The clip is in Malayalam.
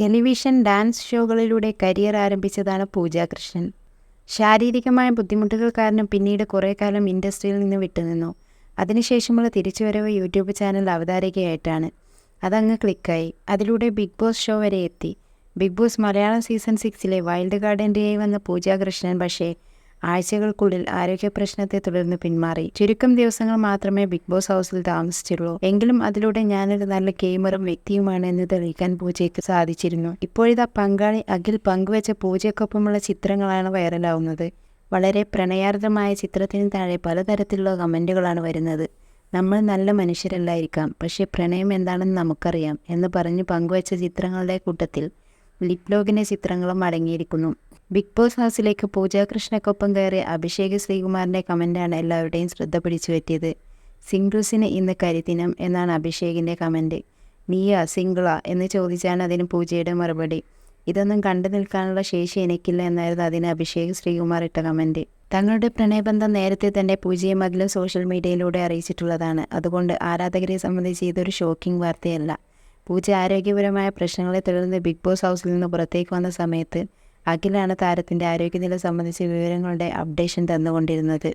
ടെലിവിഷൻ ഡാൻസ് ഷോകളിലൂടെ കരിയർ ആരംഭിച്ചതാണ് പൂജ കൃഷ്ണൻ ശാരീരികമായ ബുദ്ധിമുട്ടുകൾ കാരണം പിന്നീട് കുറേ കാലം ഇൻഡസ്ട്രിയിൽ നിന്ന് വിട്ടുനിന്നു. അതിനുശേഷമുള്ള തിരിച്ചുവരവ് യൂട്യൂബ് ചാനൽ അവതാരകയായിട്ടാണ്. അതങ്ങ് ക്ലിക്കായി. അതിലൂടെ ബിഗ് ബോസ് ഷോ വരെ എത്തി. ബിഗ് ബോസ് മലയാളം സീസൺ സിക്സിലെ വൈൽഡ് ഗാർഡന്റെയായി വന്ന പൂജ കൃഷ്ണൻ പക്ഷേ ആഴ്ചകൾക്കുള്ളിൽ ആരോഗ്യ പ്രശ്നത്തെ തുടർന്ന് പിന്മാറി. ചുരുക്കം ദിവസങ്ങൾ മാത്രമേ ബിഗ് ബോസ് ഹൗസിൽ താമസിച്ചുള്ളൂ എങ്കിലും അതിലൂടെ ഞാനൊരു നല്ല ഗെയിമറും വ്യക്തിയുമാണ് എന്ന് തെളിയിക്കാൻ പൂജയ്ക്ക് സാധിച്ചിരുന്നു. ഇപ്പോഴിതാ പങ്കാളി അഖിൽ പങ്കുവച്ച പൂജയ്ക്കൊപ്പമുള്ള ചിത്രങ്ങളാണ് വൈറലാവുന്നത്. വളരെ പ്രണയാർദ്രമായ ചിത്രത്തിന് താഴെ പലതരത്തിലുള്ള കമന്റുകളാണ് വരുന്നത്. നമ്മൾ നല്ല മനുഷ്യരല്ലായിരിക്കാം. പക്ഷേ പ്രണയം എന്താണെന്ന് നമുക്കറിയാം എന്ന് പറഞ്ഞ് പങ്കുവച്ച ചിത്രങ്ങളുടെ കൂട്ടത്തിൽ ലിപ്ലോഗിന്റെ ചിത്രങ്ങളും അടങ്ങിയിരിക്കുന്നു. ബിഗ് ബോസ് ഹൗസിലേക്ക് പൂജാ കൃഷ്ണക്കൊപ്പം കയറിയ അഭിഷേക് ശ്രീകുമാറിന്റെ കമന്റാണ് എല്ലാവരുടെയും ശ്രദ്ധ പിടിച്ചു പറ്റിയത്. സിംഗിൾസിന് ഇന്ന് കരിദിനം എന്നാണ് അഭിഷേകിന്റെ കമന്റ് നീയ സിംഗിളാ എന്ന് ചോദിച്ചാണ് അതിന് പൂജയുടെ മറുപടി. ഇതൊന്നും കണ്ടു നിൽക്കാനുള്ള ശേഷി എനിക്കില്ല എന്നായിരുന്നു അതിന് അഭിഷേക് ശ്രീകുമാർ ഇട്ട കമന്റ് തങ്ങളുടെ പ്രണയബന്ധം നേരത്തെ തന്നെ പൂജയും അഖിലും സോഷ്യൽ മീഡിയയിലൂടെ അറിയിച്ചിട്ടുള്ളതാണ്. അതുകൊണ്ട് ആരാധകരെ സംബന്ധിച്ച് ഇതൊരു ഷോക്കിംഗ് വാർത്തയല്ല. പൂജ ആരോഗ്യപരമായ പ്രശ്നങ്ങളെ തുടർന്ന് ബിഗ് ബോസ് ഹൗസിൽ നിന്ന് പുറത്തേക്ക് വന്ന സമയത്ത് അഖിലാണ് താരത്തിന്റെ ആരോഗ്യനില സംബന്ധിച്ച വിവരങ്ങളുടെ അപ്ഡേഷൻ തന്നുകൊണ്ടിരുന്നത്.